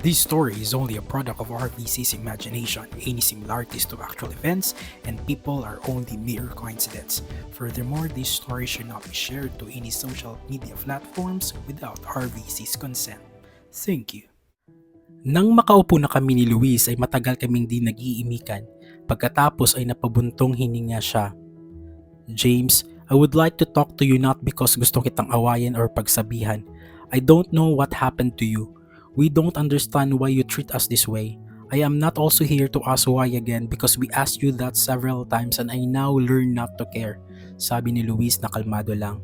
This story is only a product of RVC's imagination. Any similarities to actual events and people are only mere coincidence. Furthermore, this story should not be shared to any social media platforms without RVC's consent. Thank you. Nang makaupo na kami ni Luis ay matagal kaming di nag-iimikan. Pagkatapos ay napabuntong hininga siya. James, I would like to talk to you not because gusto kitang awayan or pagsabihan. I don't know what happened to you. We don't understand why you treat us this way. I am not also here to ask why again because we asked you that several times and I now learn not to care. Sabi ni Luis na kalmado lang.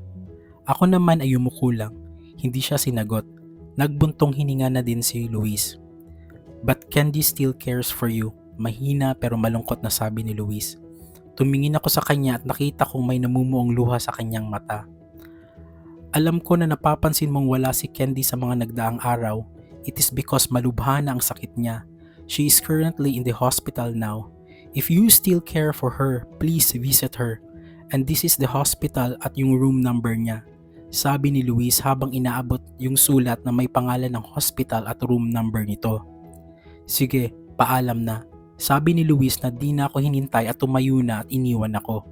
Ako naman ay yumuko lang. Hindi siya sinagot. Nagbuntong hininga na din si Luis. But Candy still cares for you. Mahina pero malungkot na sabi ni Luis. Tumingin ako sa kanya at nakita kong may namumuong luha sa kanyang mata. Alam ko na napapansin mong wala si Candy sa mga nagdaang araw. It is because malubha na ang sakit niya. She is currently in the hospital now. If you still care for her, please visit her. And this is the hospital at yung room number niya. Sabi ni Luis habang inaabot yung sulat na may pangalan ng hospital at room number nito. Sige, paalam na. Sabi ni Luis na di na ako hinintay at tumayo na at iniwan ako.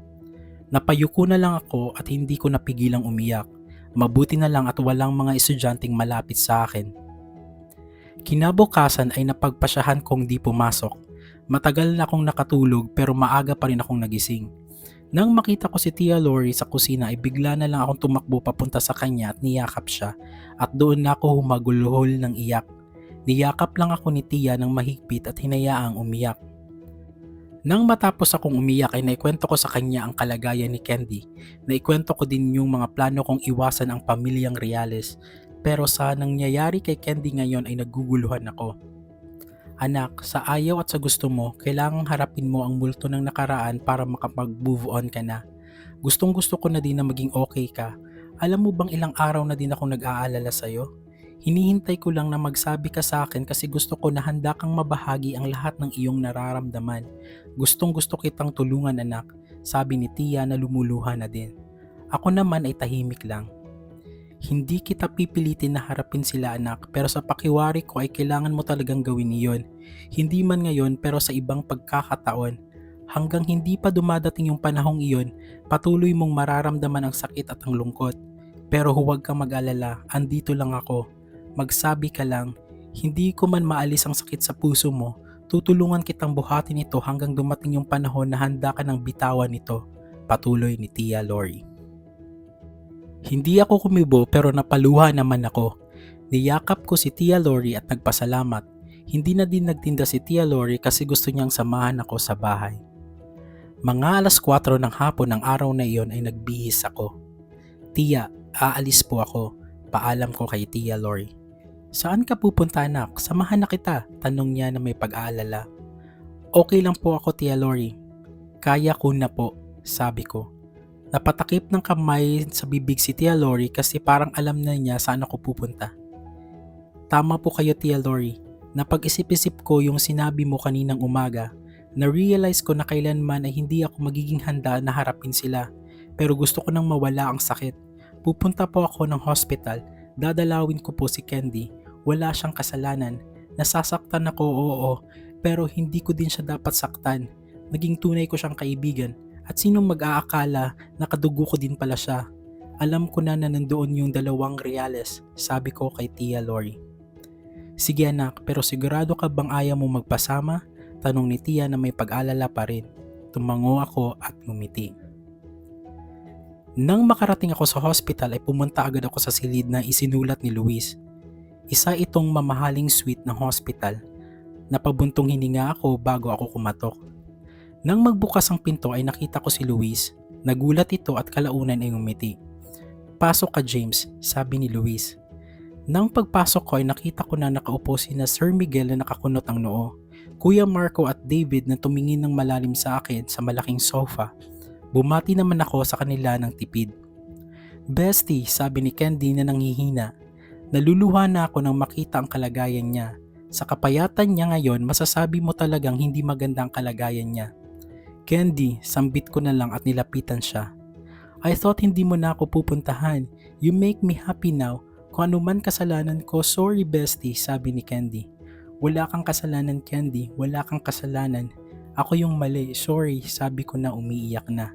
Napayuko na lang ako at hindi ko napigilang umiyak. Mabuti na lang at walang mga estudyanteng malapit sa akin. Kinabukasan ay napagpasyahan kong di pumasok. Matagal na akong nakatulog pero maaga pa rin akong nagising. Nang makita ko si Tia Lori sa kusina ay bigla na lang akong tumakbo papunta sa kanya at niyakap siya at doon na ako humagulhol ng iyak. Niyakap lang ako ni Tia ng mahigpit at hinayaang umiyak. Nang matapos akong umiyak ay naikwento ko sa kanya ang kalagayan ni Candy. Naikwento ko din yung mga plano kong iwasan ang pamilyang Reales pero sa nangyayari kay Candy ngayon ay naguguluhan ako. Anak, sa ayaw at sa gusto mo, kailangang harapin mo ang multo ng nakaraan para makapag-move on ka na. Gustong gusto ko na din na maging okay ka. Alam mo bang ilang araw na din akong nag-aalala sa'yo? Hinihintay ko lang na magsabi ka sa akin kasi gusto ko na handa kang mabahagi ang lahat ng iyong nararamdaman. Gustong gusto kitang tulungan anak, sabi ni Tia na lumuluha na din. Ako naman ay tahimik lang. Hindi kita pipilitin na harapin sila anak pero sa pakiwari ko ay kailangan mo talagang gawin iyon. Hindi man ngayon pero sa ibang pagkakataon. Hanggang hindi pa dumadating yung panahong iyon, patuloy mong mararamdaman ang sakit at ang lungkot. Pero huwag kang mag-alala, andito lang ako. Magsabi ka lang, hindi ko man maalis ang sakit sa puso mo, tutulungan kitang buhatin ito hanggang dumating yung panahon na handa ka ng bitawan nito. Patuloy ni Tia Lori. Hindi ako kumibo pero napaluha naman ako. Niyakap ko si Tia Lori at nagpasalamat. Hindi na din nagtinda si Tia Lori kasi gusto niyang samahan ako sa bahay. Mga alas 4 ng hapon ng araw na iyon ay nagbihis ako. Tia, aalis po ako. Paalam ko kay Tia Lori. Saan ka pupunta anak? Samahan na kita, tanong niya na may pag-aalala. Okay lang po ako Tia Lori. Kaya ko na po, sabi ko. Napatakip ng kamay sa bibig si Tia Lori kasi parang alam na niya saan ako pupunta. Tama po kayo Tia Lori. Napag-isip-isip ko yung sinabi mo kaninang umaga. Na-realize ko na kailanman ay hindi ako magiging handa na harapin sila. Pero gusto ko nang mawala ang sakit. Pupunta po ako ng hospital. Dadalawin ko po si Candy. Wala siyang kasalanan. Nasasaktan ako oo, pero hindi ko din siya dapat saktan. Naging tunay ko siyang kaibigan at sinong mag-aakala na kadugo ko din pala siya? Alam ko na na nandoon yung dalawang reales, sabi ko kay Tia Lori. Sige anak, pero sigurado ka bang ayaw mo magpasama? Tanong ni Tia na may pag-alala pa rin. Tumango ako at ngumiti. Nang makarating ako sa hospital ay pumunta agad ako sa silid na isinulat ni Luis. Isa itong mamahaling suite ng hospital. Napabuntong hininga ako bago ako kumatok. Nang magbukas ang pinto ay nakita ko si Luis. Nagulat ito at kalaunan ay umiti. Pasok ka James, sabi ni Luis. Nang pagpasok ko ay nakita ko na nakaupo si na Sir Miguel na nakakunot ang noo. Kuya Marco at David na tumingin ng malalim sa akin sa malaking sofa. Bumati naman ako sa kanila ng tipid. Bestie, sabi ni Candy na nanghihina. Naluluha na ako nang makita ang kalagayan niya. Sa kapayatan niya ngayon, masasabi mo talagang hindi maganda ang kalagayan niya. Candy, sambit ko na lang at nilapitan siya. I thought hindi mo na ako pupuntahan. You make me happy now. Kung ano kasalanan ko, sorry bestie, sabi ni Candy. Wala kang kasalanan, Candy. Wala kang kasalanan. Ako yung mali. Sorry, sabi ko na umiiyak na.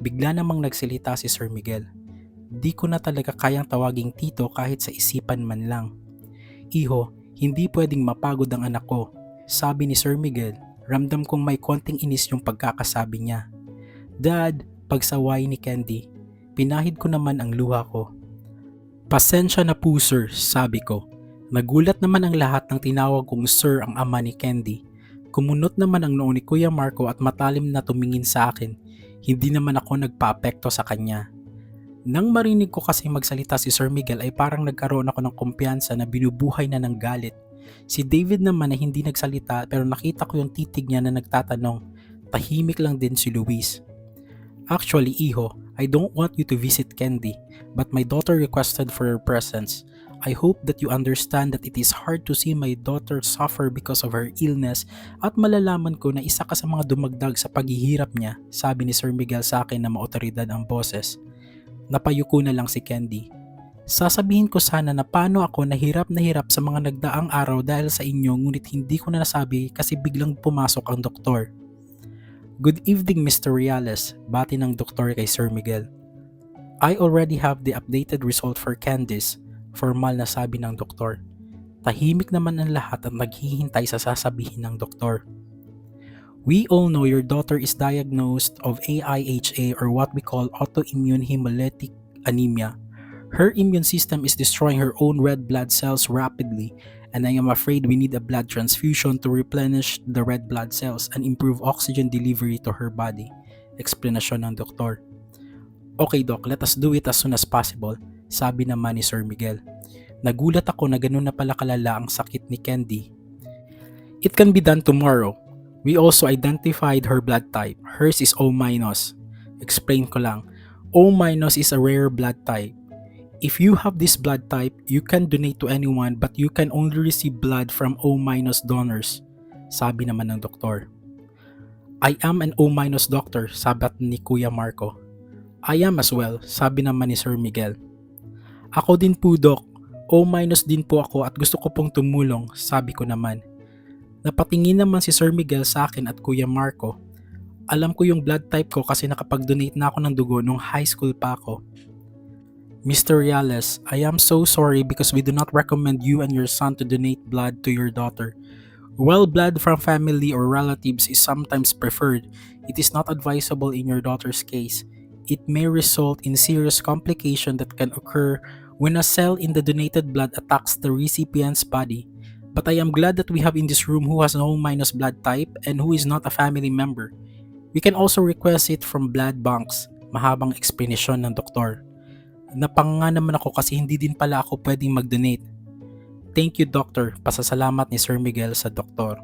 Bigla namang nagsalita si Sir Miguel. Di ko na talaga kayang tawaging tito kahit sa isipan man lang. Iho, hindi pwedeng mapagod ang anak ko. Sabi ni Sir Miguel, ramdam kong may konting inis yung pagkakasabi niya. Dad, pagsaway ni Candy, pinahid ko naman ang luha ko. Pasensya na po sir, sabi ko. Nagulat naman ang lahat ng tinawag kong sir ang ama ni Candy. Kumunot naman ang noo ni Kuya Marco at matalim na tumingin sa akin. Hindi naman ako nagpa-apekto sa kanya. Nang marinig ko kasi magsalita si Sir Miguel ay parang nagkaroon ako ng kumpiyansa na binubuhay na ng galit. Si David naman ay hindi nagsalita pero nakita ko yung titig niya na nagtatanong. Tahimik lang din si Luis. Actually, Iho, I don't want you to visit Candy, but my daughter requested for your presence. I hope that you understand that it is hard to see my daughter suffer because of her illness at malalaman ko na isa ka sa mga dumagdag sa paghihirap niya, sabi ni Sir Miguel sa akin na maotoridad ang boses. Napayuko na lang si Candy. Sasabihin ko sana na paano ako nahirap na hirap sa mga nagdaang araw dahil sa inyo ngunit hindi ko na nasabi kasi biglang pumasok ang doktor. Good evening Mr. Reales, bati ng doktor kay Sir Miguel. I already have the updated result for Candice, formal na sabi ng doktor. Tahimik naman ang lahat at naghihintay sa sasabihin ng doktor. We all know your daughter is diagnosed of AIHA or what we call autoimmune hemolytic anemia. Her immune system is destroying her own red blood cells rapidly, and I am afraid we need a blood transfusion to replenish the red blood cells and improve oxygen delivery to her body. Explanasyon ng doktor. Okay doc, let us do it as soon as possible, sabi naman ni Sir Miguel. Nagulat ako na ganun na pala kalala ang sakit ni Candy. It can be done tomorrow. We also identified her blood type. Hers is O-. Explain ko lang. O- is a rare blood type. If you have this blood type, you can donate to anyone but you can only receive blood from O- donors, sabi naman ng doktor. I am an O- doctor, sabat ni Kuya Marco. I am as well, sabi naman ni Sir Miguel. Ako din po, Doc. O- din po ako at gusto ko pong tumulong, sabi ko naman. Napatingin naman si Sir Miguel sa akin at Kuya Marco. Alam ko yung blood type ko kasi nakapag-donate na ako ng dugo nung high school pa ako. Mr. Reales, I am so sorry because we do not recommend you and your son to donate blood to your daughter. While blood from family or relatives is sometimes preferred, it is not advisable in your daughter's case. It may result in serious complication that can occur when a cell in the donated blood attacks the recipient's body. But I am glad that we have in this room who has no minus blood type and who is not a family member. We can also request it from blood banks. Mahabang explanation ng doktor. Napanga naman ako kasi hindi din pala ako pwedeng mag-donate. Thank you doctor, pasasalamat ni Sir Miguel sa doktor.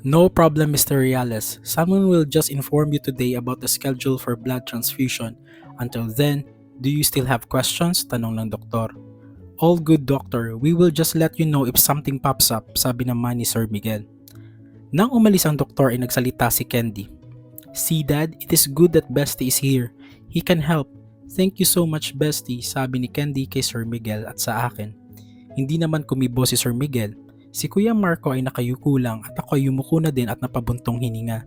No problem Mr. Reales, someone will just inform you today about the schedule for blood transfusion. Until then, do you still have questions? Tanong ng doktor. All good doctor, we will just let you know if something pops up, sabi naman ni Sir Miguel. Nang umalis ang doktor ay nagsalita si Candy. See dad, it is good that Bestie is here. He can help. Thank you so much Bestie, sabi ni Candy kay Sir Miguel at sa akin. Hindi naman kumibo si Sir Miguel. Si Kuya Marco ay nakayuko lang at ako ay yumuko na din at napabuntong hininga.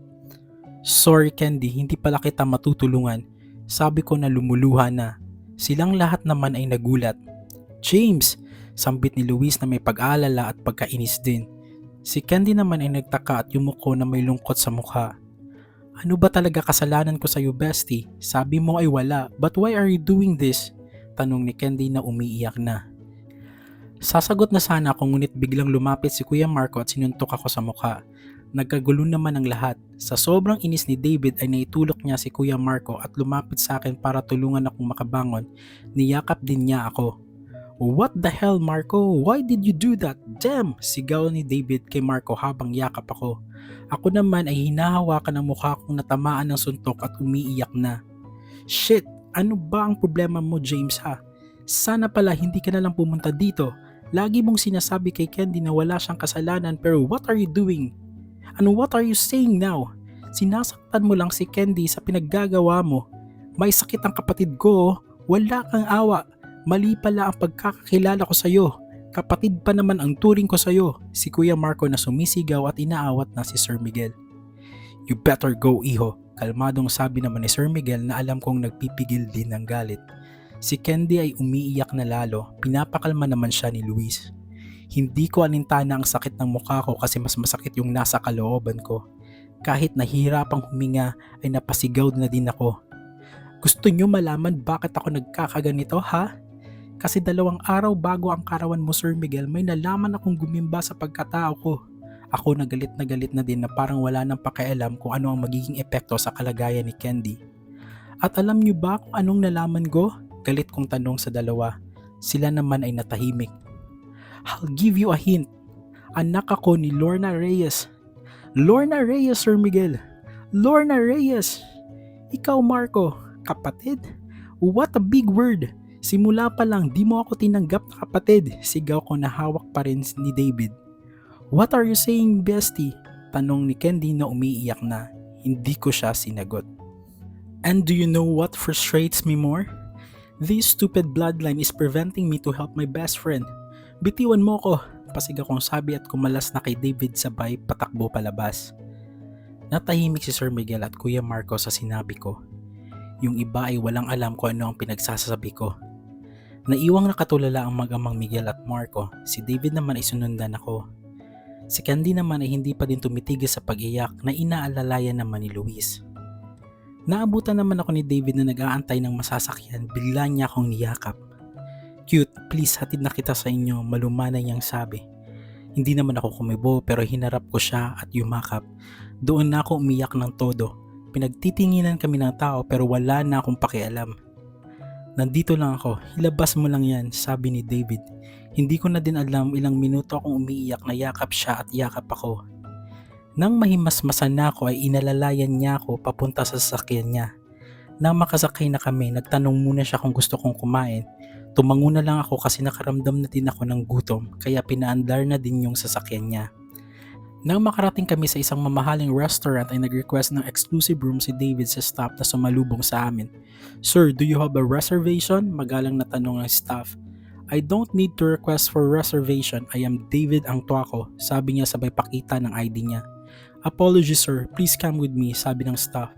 Sorry Candy, hindi pala kita matutulungan. Sabi ko na lumuluha na. Silang lahat naman ay nagulat. James! Sambit ni Luis na may pag-aalala at pagkainis din. Si Candy naman ay nagtaka at yumuko na may lungkot sa mukha. Ano ba talaga kasalanan ko sa iyo, bestie? Sabi mo ay wala, but why are you doing this? Tanong ni Candy na umiiyak na. Sasagot na sana ako ngunit biglang lumapit si Kuya Marco at sinuntok ako sa mukha. Nagkagulo naman ang lahat. Sa sobrang inis ni David ay naitulok niya si Kuya Marco at lumapit sa akin para tulungan akong makabangon. Niyakap din niya ako. What the hell Marco? Why did you do that? Damn! Sigaw ni David kay Marco habang yakap ako. Ako naman ay hinahawakan ang mukha kong natamaan ng suntok at umiiyak na. Shit! Ano ba ang problema mo James ha? Sana pala hindi ka na lang pumunta dito. Lagi mong sinasabi kay Candy na wala siyang kasalanan pero what are you doing? Ano what are you saying now? Sinasaktan mo lang si Candy sa pinaggagawa mo. May sakit ang kapatid ko. Wala kang awa. Mali pala ang pagkakakilala ko sa'yo. Kapatid pa naman ang turing ko sa'yo, si Kuya Marco na sumisigaw at inaawat na si Sir Miguel. You better go, iho. Kalmadong sabi naman ni Sir Miguel na alam kong nagpipigil din ng galit. Si Candy ay umiiyak na lalo, pinapakalma naman siya ni Luis. Hindi ko alintana ang sakit ng mukha ko kasi mas masakit yung nasa kalooban ko. Kahit nahihirapang huminga ay napasigaw na din ako. Gusto nyo malaman bakit ako nagkakaganito ha? Kasi dalawang araw bago ang karawan mo Sir Miguel may nalaman akong gumimba sa pagkatao ko. Ako na galit na galit na din na parang wala nang pakialam kung ano ang magiging epekto sa kalagayan ni Candy. At alam nyo ba kung anong nalaman ko? Galit kong tanong sa dalawa. Sila naman ay natahimik. I'll give you a hint. Anak ako ni Lorna Reyes. Lorna Reyes, Sir Miguel. Lorna Reyes. Ikaw, Marco. Kapatid? What a big word. Simula pa lang, di mo ako tinanggap na kapatid. Sigaw ko na hawak pa rin ni David. What are you saying, bestie? Tanong ni Candy na umiiyak na. Hindi ko siya sinagot. And do you know what frustrates me more? This stupid bloodline is preventing me to help my best friend. Bitiwan mo ko, pasigaw kong sabi at kumalas na kay David sabay patakbo palabas. Natahimik si Sir Miguel at Kuya Marco sa sinabi ko. Yung iba ay walang alam kung ano ang pinagsasabi ko. Naiwang nakatulala ang mag-amang Miguel at Marco, si David naman ay sunundan ako. Si Candy naman ay hindi pa din tumitigil sa pag-iyak na inaalalayan naman ni Luis. Naabutan naman ako ni David na nag-aantay ng masasakyan, bigla niya akong niyakap. Cute, please hatid na kita sa inyo, malumana niyang sabi. Hindi naman ako kumibo pero hinarap ko siya at yumakap. Doon na ako umiyak ng todo. Pinagtitinginan kami ng tao pero wala na akong pakialam. Nandito lang ako, ilabas mo lang yan, sabi ni David. Hindi ko na din alam ilang minuto akong umiiyak na yakap siya at yakap ako. Nang mahimasmasan na ako ay inalalayan niya ako papunta sa sasakyan niya. Nang makasakay na kami, nagtanong muna siya kung gusto kong kumain. Tumango na lang ako kasi nakaramdam na din ako ng gutom kaya pinaandar na din yung sasakyan niya. Nang makarating kami sa isang mamahaling restaurant ay nag-request ng exclusive room si David sa staff na sumalubong sa amin. Sir, do you have a reservation? Magalang na tanong ang staff. I don't need to request for reservation. I am David Angtuaco, sabi niya sabay pakita ng ID niya. Apologies sir, please come with me, sabi ng staff.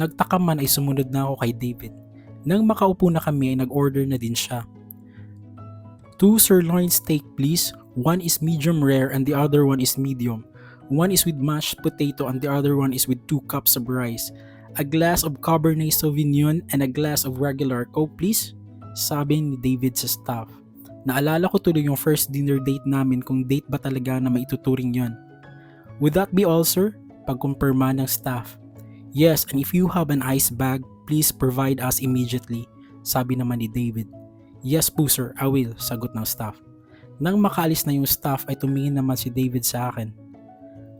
Nagtaka man ay sumunod na ako kay David. Nang makaupo na kami ay nag-order na din siya. Two sirloin steak please. One is medium rare and the other one is medium. One is with mashed potato and the other one is with two cups of rice. A glass of Cabernet Sauvignon and a glass of regular Coke please. Sabi ni David sa staff. Naalala ko tuloy yung first dinner date namin kung date ba talaga na maituturing yon. Would that be all sir? Pagkumpirma ng staff. Yes, and if you have an ice bag, please provide us immediately. Sabi naman ni David. Yes po sir, I will, sagot ng staff. Nang makaalis na yung staff ay tumingin naman si David sa akin.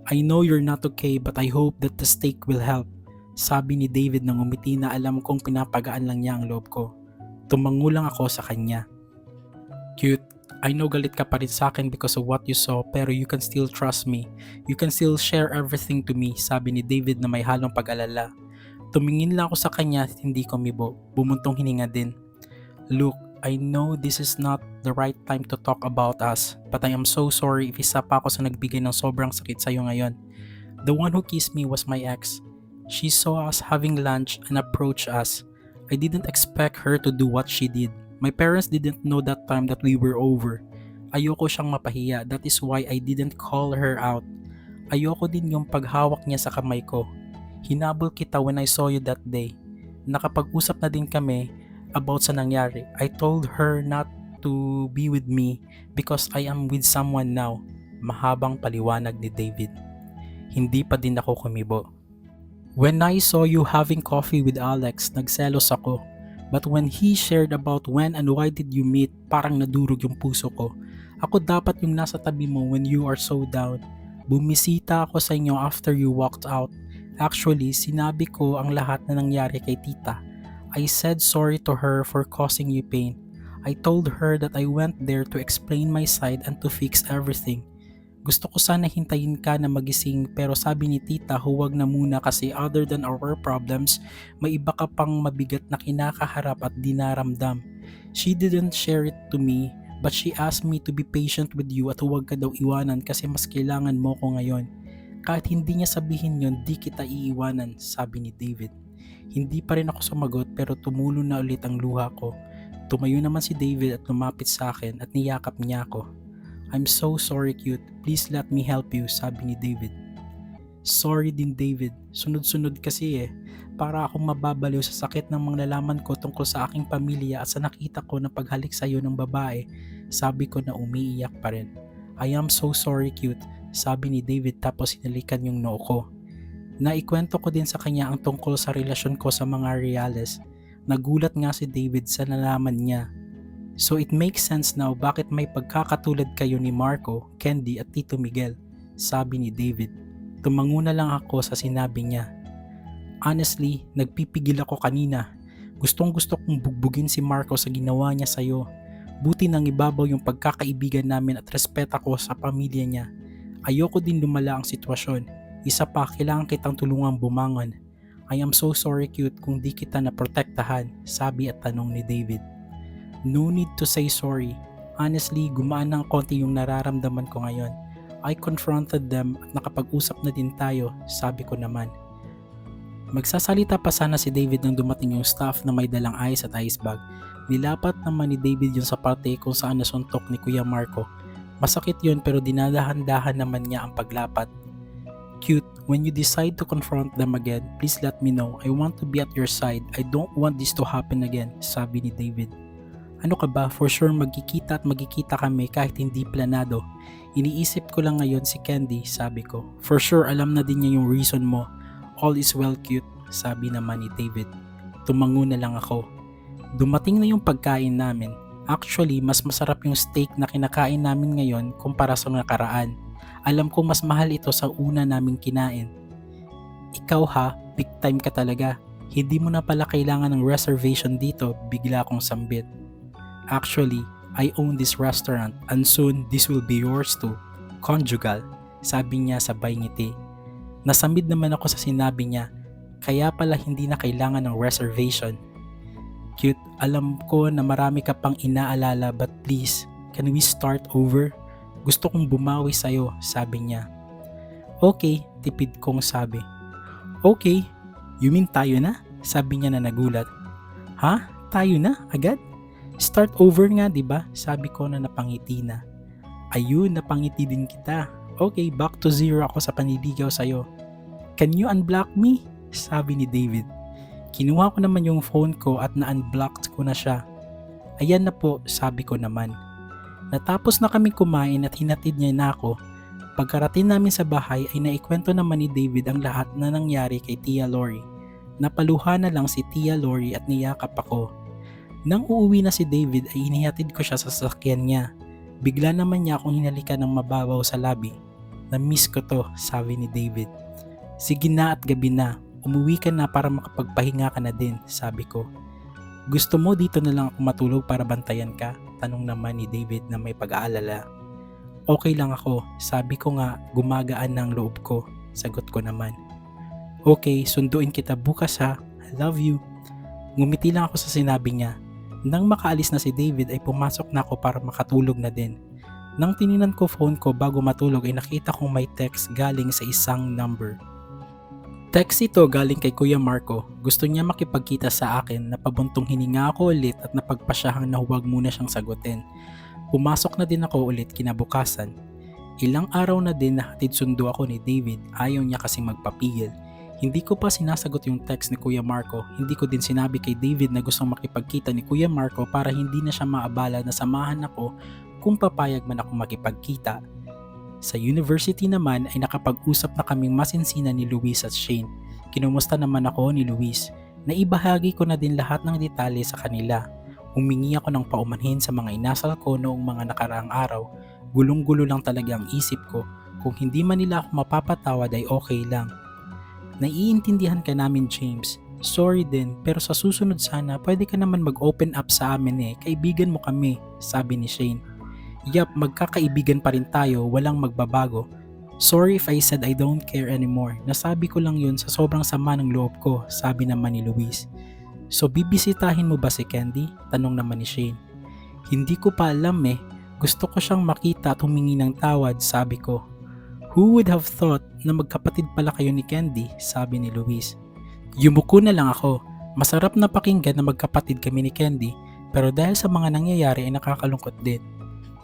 I know you're not okay but I hope that the steak will help. Sabi ni David nang umiti na alam kong pinapagaan lang niya ang loob ko. Tumango lang ako sa kanya. Cute, I know galit ka pa rin sa akin because of what you saw pero you can still trust me. You can still share everything to me, sabi ni David na may halong pag-alala. Tumingin lang ako sa kanya at hindi kumibo. Bumuntong hininga din. Look, I know this is not the right time to talk about us, but I am so sorry if isa pa ako sa nagbigay ng sobrang sakit sa'yo ngayon. The one who kissed me was my ex. She saw us having lunch and approached us. I didn't expect her to do what she did. My parents didn't know that time that we were over. Ayoko siyang mapahiya, that is why I didn't call her out. Ayoko din yung paghawak niya sa kamay ko. Hinabol kita when I saw you that day. Nakapag-usap na din kami about sa nangyari. I told her not to be with me because I am with someone now. Mahabang paliwanag ni David. Hindi pa din ako kumibo. When I saw you having coffee with Alex, nagselos ako. But when he shared about when and why did you meet, parang nadurog yung puso ko. Ako dapat yung nasa tabi mo when you are so down. Bumisita ako sa inyo after you walked out. Actually, sinabi ko ang lahat na nangyari kay tita. I said sorry to her for causing you pain. I told her that I went there to explain my side and to fix everything. Gusto ko sana hintayin ka na magising pero sabi ni tita huwag na muna kasi other than our problems, may iba ka pang mabigat na kinakaharap at dinaramdam. She didn't share it to me But she asked me to be patient with you at huwag ka daw iwanan kasi mas kailangan mo ko ngayon. Kahit hindi niya sabihin yon, di kita iiwanan, sabi ni David. Hindi pa rin ako sumagot pero tumulo na ulit ang luha ko. Tumayo naman si David at lumapit sa akin at niyakap niya ako. I'm so sorry cute, please let me help you, sabi ni David. Sorry din David, sunod-sunod kasi eh. Para akong mababaliw sa sakit ng mga nalaman ko tungkol sa aking pamilya at sa nakita ko na paghalik sa iyo ng babae, sabi ko na umiiyak pa rin. I am so sorry cute, sabi ni David tapos hinalikan yung noo ko. Naikwento ko din sa kanya ang tungkol sa relasyon ko sa mga Reales. Nagulat nga si David sa nalaman niya. So it makes sense now bakit may pagkakatulad kayo ni Marco, Candy at Tito Miguel, sabi ni David. Tumango na lang ako sa sinabi niya. Honestly, nagpipigil ako kanina. Gustong gusto kong bugbugin si Marco sa ginawa niya sa'yo. Buti nang ibabaw yung pagkakaibigan namin at respeta ko sa pamilya niya. Ayoko din lumala ang sitwasyon. Isa pa, kailangan kitang tulungang bumangon. I am so sorry cute kung di kita naprotektahan, sabi at tanong ni David. No need to say sorry. Honestly, gumaan ng konti yung nararamdaman ko ngayon. I confronted them at nakapag-usap na din tayo, sabi ko naman. Magsasalita pa sana si David nang dumating yung staff na may dalang ice at ice bag. Nilapat naman ni David yun sa parte kung saan nasuntok ni Kuya Marco. Masakit yun pero dinadahan-dahan naman niya ang paglapat. Cute, when you decide to confront them again, please let me know. I want to be at your side. I don't want this to happen again, sabi ni David. Ano ka ba? For sure magkikita at magkikita kami kahit hindi planado. Iniisip ko lang ngayon si Candy, sabi ko. For sure alam na din niya yung reason mo. All is well cute, sabi naman ni David. Tumango na lang ako. Dumating na yung pagkain namin. Actually, mas masarap yung steak na kinakain namin ngayon kumpara sa nakaraan. Alam ko mas mahal ito sa una naming kinain. Ikaw ha, big time ka talaga. Hindi mo na pala kailangan ng reservation dito, bigla akong sambit. Actually, I own this restaurant and soon this will be yours too. Conjugal, sabi niya sabay ngiti. Nasamid naman ako sa sinabi niya, kaya pala hindi na kailangan ng reservation. Cute, alam ko na marami ka pang inaalala but please, can we start over? Gusto kong bumawi sa'yo, sabi niya. Okay, tipid kong sabi. Okay, you mean tayo na? Sabi niya na nagulat. Ha? Tayo na? Agad? Start over nga, 'di ba? Sabi ko na napangiti na. Ayun, napangiti din kita. Okay, back to zero ako sa panliligaw sa'yo. Can you unblock me? Sabi ni David. Kinuha ko naman yung phone ko at na-unblocked ko na siya. Ayan na po, sabi ko naman. Natapos na kami kumain at hinatid niya na ako. Pagkarating namin sa bahay ay naikwento naman ni David ang lahat na nangyari kay Tia Lori. Napaluha na lang si Tia Lori at niyakap ako. Nang uuwi na si David ay inihatid ko siya sa sasakyan niya. Bigla naman niya akong hinalikan ng mababaw sa labi. Na-miss ko to, sabi ni David. Sige na at gabi na, umuwi ka na para makapagpahinga ka na din, sabi ko. Gusto mo dito na lang ako matulog para bantayan ka? Tanong naman ni David na may pag-aalala. Okay lang ako, sabi ko nga gumagaan ng loob ko, sagot ko naman. Okay, sunduin kita bukas ha, I love you. Ngumiti lang ako sa sinabi niya. Nang makaalis na si David ay pumasok na ako para makatulog na din. Nang tininan ko phone ko bago matulog ay nakita kong may text galing sa isang number. Text ito galing kay Kuya Marco. Gusto niya makipagkita sa akin na pabuntong hininga ako ulit at napagpasyahang na huwag muna siyang sagutin. Pumasok na din ako ulit kinabukasan. Ilang araw na din nahatid sundo ako ni David, ayaw niya kasi magpapigil. Hindi ko pa sinasagot yung text ni Kuya Marco, hindi ko din sinabi kay David na gustong makipagkita ni Kuya Marco para hindi na siya maabala na samahan ako kung papayag man ako makipagkita. Sa university naman ay nakapag-usap na kaming masinsina ni Luis at Shane. Kinumusta naman ako ni Luis. Naibahagi ko na din lahat ng detalye sa kanila. Humingi ako ng paumanhin sa mga inasal ko noong mga nakaraang araw. Gulong-gulo lang talaga ang isip ko. Kung hindi man nila ako mapapatawad ay okay lang. Naiintindihan ka namin James. Sorry din, pero sa susunod sana pwede ka naman mag-open up sa amin eh. Kaibigan mo kami, sabi ni Shane. Yap, magkakaibigan pa rin tayo, walang magbabago. Sorry if I said I don't care anymore. Nasabi ko lang yun sa sobrang sama ng loob ko, sabi naman ni Luis. So bibisitahin mo ba si Candy? Tanong naman ni Shane. Hindi ko pa alam eh. Gusto ko siyang makita at humingi ng tawad, sabi ko. Who would have thought na magkapatid pala kayo ni Candy, sabi ni Luis. Yumuko na lang ako. Masarap na pakinggan na magkapatid kami ni Candy pero dahil sa mga nangyayari ay nakakalungkot din.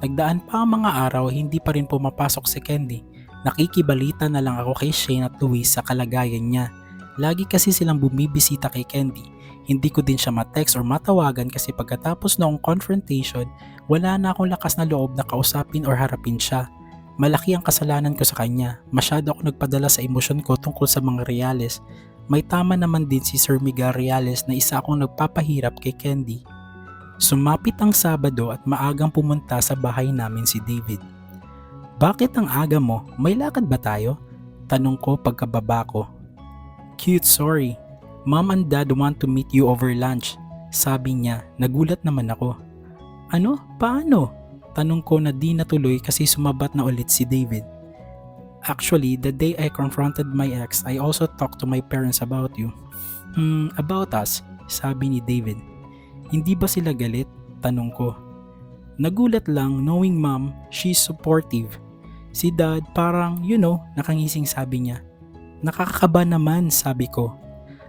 Nagdaan pa ang mga araw hindi pa rin pumapasok si Candy. Nakikibalita na lang ako kay Shane at Luis sa kalagayan niya. Lagi kasi silang bumibisita kay Candy. Hindi ko din siya matext or matawagan kasi pagkatapos noong confrontation, wala na akong lakas na loob na kausapin or harapin siya. Malaki ang kasalanan ko sa kanya. Masyado ako nagpadala sa emosyon ko tungkol sa mga reales. May tama naman din si Sir Miguel Reales na isa akong nagpapahirap kay Candy. Sumapit ang Sabado at maagang pumunta sa bahay namin si David. Bakit ang aga mo? May lakad ba tayo? Tanong ko pagkababa ko. Cute, sorry. Mom and dad want to meet you over lunch. Sabi niya, nagulat naman ako. Ano? Paano? Tanong ko na di natuloy kasi sumabat na ulit si David. Actually, the day I confronted my ex, I also talked to my parents about you. Hmm, about us, sabi ni David. Hindi ba sila galit? Tanong ko. Nagulat lang knowing mom, she's supportive. Si dad parang, you know, nakangising sabi niya. Nakakakaba naman, sabi ko.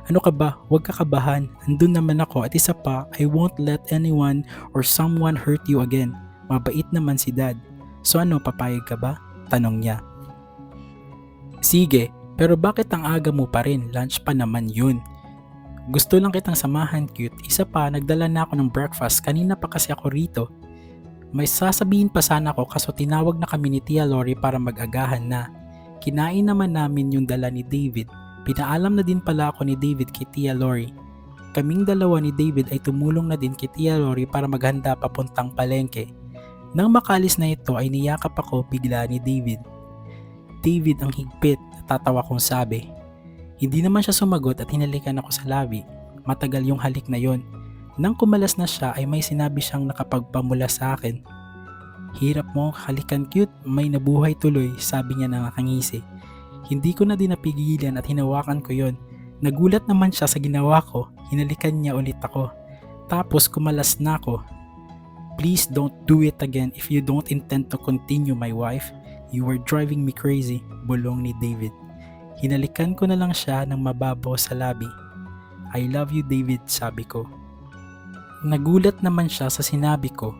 Ano ka ba? Huwag ka kabahan. Andun naman ako at isa pa, I won't let anyone or someone hurt you again. Mabait naman si dad. So ano, papayag ka ba? Tanong niya. Sige, pero bakit ang aga mo pa rin? Lunch pa naman yun. Gusto lang kitang samahan cute. Isa pa, nagdala na ako ng breakfast. Kanina pa kasi ako rito. May sasabihin pa sana ko kaso tinawag na kami ni Tia Lori para mag-agahan na. Kinain naman namin yung dala ni David. Pinaalam na din pala ako ni David kay Tia Lori. Kaming dalawa ni David ay tumulong na din kay Tia Lori para maghanda papuntang palengke. Nang makalis na ito ay niyakap ako bigla ni David. David ang higpit, natatawa kong sabi. Hindi naman siya sumagot at hinalikan ako sa labi. Matagal yung halik na yon. Nang kumalas na siya ay may sinabi siyang nakapagpamula sa akin. Hirap mo, halikan cute, may nabuhay tuloy, sabi niya na nakangisi. Hindi ko na din napigilan at hinawakan ko yon. Nagulat naman siya sa ginawa ko, hinalikan niya ulit ako. Tapos kumalas na ako. Please don't do it again if you don't intend to continue my wife. You are driving me crazy, bulong ni David. Hinalikan ko na lang siya ng mababaw sa labi. I love you David, sabi ko. Nagulat naman siya sa sinabi ko.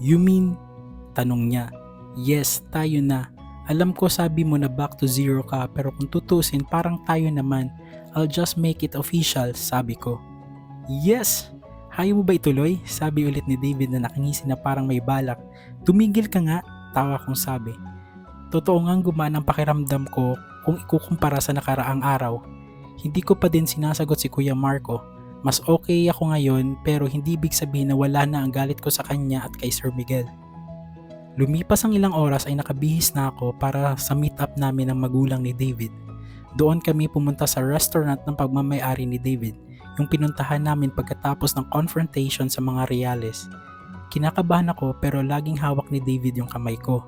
You mean? Tanong niya. Yes, tayo na. Alam ko sabi mo na back to zero ka pero kung tutusin parang tayo naman. I'll just make it official, sabi ko. Yes! Hayo mo ba ituloy? Sabi ulit ni David na nakangisi na parang may balak. Tumigil ka nga, tawa kong sabi. Totoo ngang gumaan ang pakiramdam ko kung ikukumpara sa nakaraang araw. Hindi ko pa din sinasagot si Kuya Marco. Mas okay ako ngayon pero hindi ibig sabihin na wala na ang galit ko sa kanya at kay Sir Miguel. Lumipas ang ilang oras ay nakabihis na ako para sa meet up namin ng magulang ni David. Doon kami pumunta sa restaurant ng pagmamayari ni David, yung pinuntahan namin pagkatapos ng confrontation sa mga reales. Kinakabahan ako pero laging hawak ni David yung kamay ko.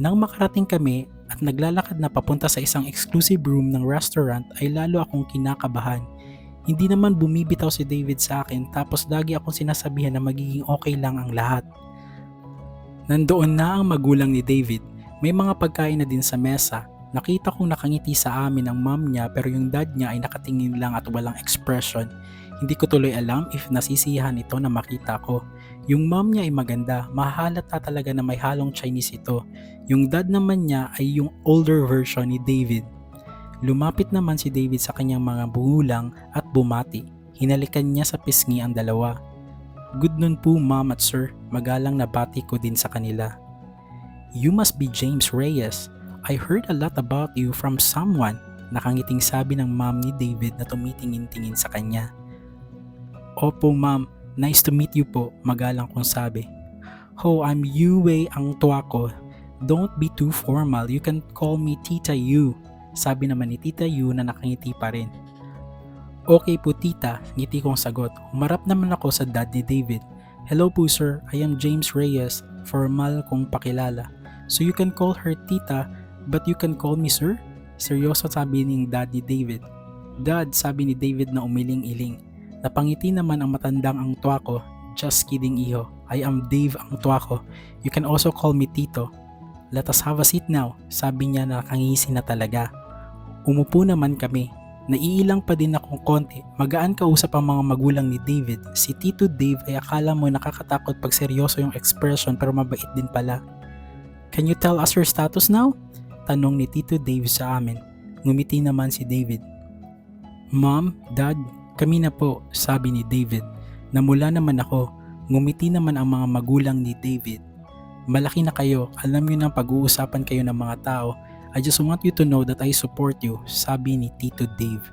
Nang makarating kami at naglalakad na papunta sa isang exclusive room ng restaurant ay lalo akong kinakabahan. Hindi naman bumibitaw si David sa akin tapos lagi akong sinasabihan na magiging okay lang ang lahat. Nandoon na ang magulang ni David. May mga pagkain na din sa mesa. Nakita kong nakangiti sa amin ang mom niya pero yung dad niya ay nakatingin lang at walang expression. Hindi ko tuloy alam if nasisiyahan ito na makita ko. Yung mom niya ay maganda, mahalata talaga na may halong Chinese ito. Yung dad naman niya ay yung older version ni David. Lumapit naman si David sa kanyang mga buhulang at bumati. Hinalikan niya sa pisngi ang dalawa. Good nun po ma'am at sir, magalang na bati ko din sa kanila. You must be James Reyes. I heard a lot about you from someone. Nakangiting sabi ng ma'am ni David na tumitingin-tingin sa kanya. Opo ma'am, nice to meet you po, magalang kong sabi. Ho, I'm Yue ang tuwa ko. Don't be too formal, you can call me Tita Yu. Sabi naman ni Tita Yu na nakangiti pa rin. Okay po tita, ngiti kong sagot. Humarap naman ako sa dad ni David. Hello po sir, I am James Reyes, formal kong pakilala. So you can call her tita, but you can call me sir? Seryoso sabi ni dad ni David. Dad, sabi ni David na umiling-iling. Napangiti naman ang matandang ang tuwa ko. Just kidding iho. I am Dave ang tuwa ko. You can also call me Tito. Let us have a seat now, sabi niya na nakangisi na talaga. Umupo naman kami. Naiilang pa din akong konti. Magaan kausap ang mga magulang ni David. Si Tito Dave ay akala mo nakakatakot pag seryoso yung expression pero mabait din pala. Can you tell us your status now? Tanong ni Tito Dave sa amin. Ngumiti naman si David. Mom, Dad, kami na po, sabi ni David. Namula naman ako. Ngumiti naman ang mga magulang ni David. Malaki na kayo, alam niyo nang pag-uusapan kayo ng mga tao. I just want you to know that I support you, sabi ni Tito Dave.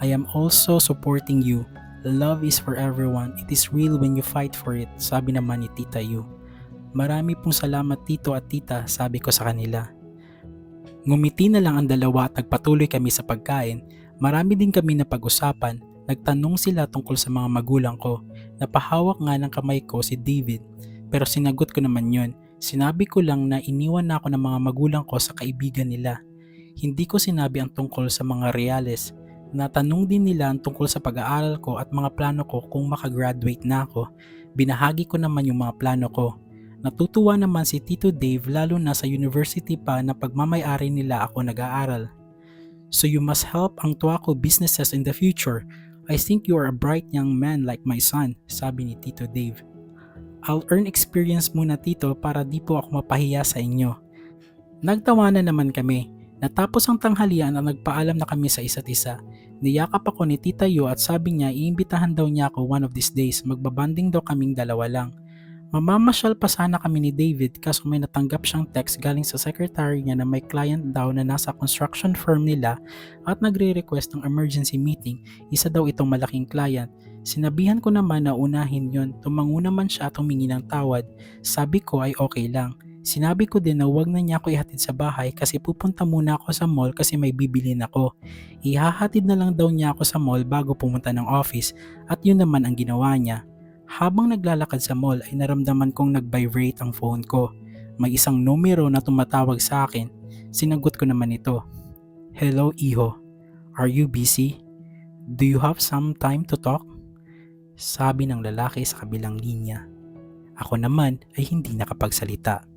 I am also supporting you. Love is for everyone. It is real when you fight for it, sabi naman ni Tita Yu. Marami pong salamat tito at tita, sabi ko sa kanila. Ngumiti na lang ang dalawa at nagpatuloy kami sa pagkain. Marami din kami na pag-usapan. Nagtanong sila tungkol sa mga magulang ko. Napahawak nga ng kamay ko si David. Pero sinagot ko naman yon. Sinabi ko lang na iniwan na ako ng mga magulang ko sa kaibigan nila. Hindi ko sinabi ang tungkol sa mga reales. Natanong din nila ang tungkol sa pag-aaral ko at mga plano ko kung makagraduate na ako. Binahagi ko naman yung mga plano ko. Natutuwa naman si Tito Dave lalo na sa university pa na pagmamayari nila ako nag-aaral. So you must help ang Tuaco businesses in the future. I think you are a bright young man like my son, sabi ni Tito Dave. I'll earn experience muna tito para di po ako mapahiya sa inyo. Nagtawanan naman kami. Natapos ang tanghalian at nagpaalam na kami sa isa't isa. Niyakap ako ni Tita Yu at sabi niya iimbitahan daw niya ako one of these days. Magbabanding daw kaming dalawa lang. Mamamasyal pa sana kami ni David kaso may natanggap siyang text galing sa secretary niya na may client daw na nasa construction firm nila at nagre-request ng emergency meeting. Isa daw itong malaking client. Sinabihan ko naman na unahin yon. Tumango naman siya at humingi ng tawad. Sabi ko ay okay lang. Sinabi ko din na wag na niya ako ihatid sa bahay kasi pupunta muna ako sa mall kasi may bibilin ako. Ihahatid na lang daw niya ako sa mall bago pumunta ng office at yun naman ang ginawa niya. Habang naglalakad sa mall ay naramdaman kong nag-vibrate ang phone ko. May isang numero na tumatawag sa akin. Sinagot ko naman ito. Hello Iho, are you busy? Do you have some time to talk? Sabi ng lalaki sa kabilang linya. Ako naman ay hindi nakapagsalita.